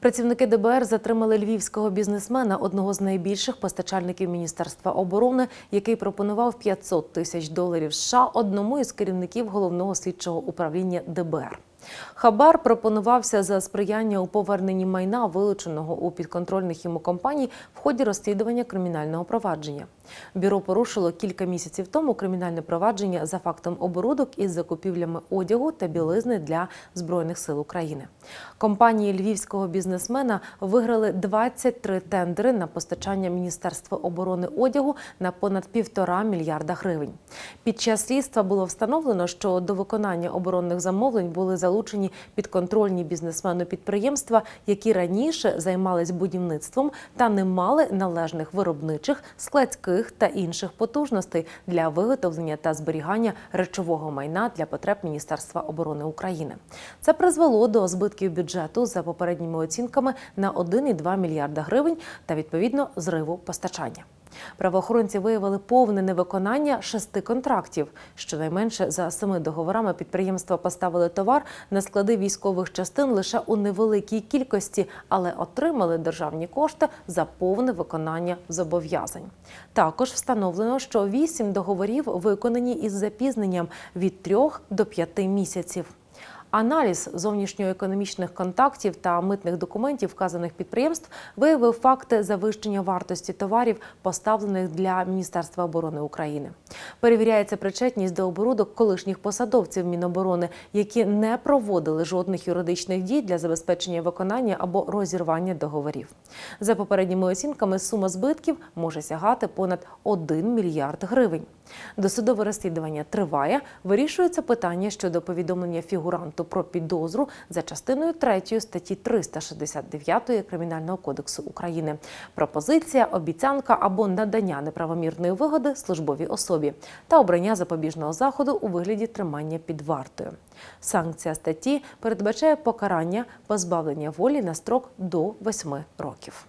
Працівники ДБР затримали львівського бізнесмена, одного з найбільших постачальників Міністерства оборони, який пропонував 500 тисяч доларів США одному із керівників головного слідчого управління ДБР. Хабар пропонувався за сприяння у поверненні майна, вилученого у підконтрольних йому компаній в ході розслідування кримінального провадження. Бюро порушило кілька місяців тому кримінальне провадження за фактом оборудок із закупівлями одягу та білизни для збройних сил України. Компанії львівського бізнесмена виграли 23 тендери на постачання Міністерства оборони одягу на понад півтора мільярда гривень. Під час слідства було встановлено, що до виконання оборонних замовлень були залучені підконтрольні бізнесмену підприємства, які раніше займались будівництвом та не мали належних виробничих, складських та інших потужностей для виготовлення та зберігання речового майна для потреб Міністерства оборони України. Це призвело до збитків бюджету за попередніми оцінками на 1,2 мільярда гривень та відповідно зриву постачання. Правоохоронці виявили повне невиконання шести контрактів. Щонайменше за семи договорами підприємства поставили товар на склади військових частин лише у невеликій кількості, але отримали державні кошти за повне виконання зобов'язань. Також встановлено, що вісім договорів виконані із запізненням від трьох до п'яти місяців. Аналіз зовнішньоекономічних контактів та митних документів вказаних підприємств виявив факти завищення вартості товарів, поставлених для Міністерства оборони України. Перевіряється причетність до оборудок колишніх посадовців Міноборони, які не проводили жодних юридичних дій для забезпечення виконання або розірвання договорів. За попередніми оцінками, сума збитків може сягати понад 1 мільярд гривень. Досудове розслідування триває. Вирішується питання щодо повідомлення фігуранту про підозру за частиною 3 статті 369 Кримінального кодексу України. Пропозиція, обіцянка або надання неправомірної вигоди службовій особі та обрання запобіжного заходу у вигляді тримання під вартою. Санкція статті передбачає покарання позбавлення волі на строк до 8 років.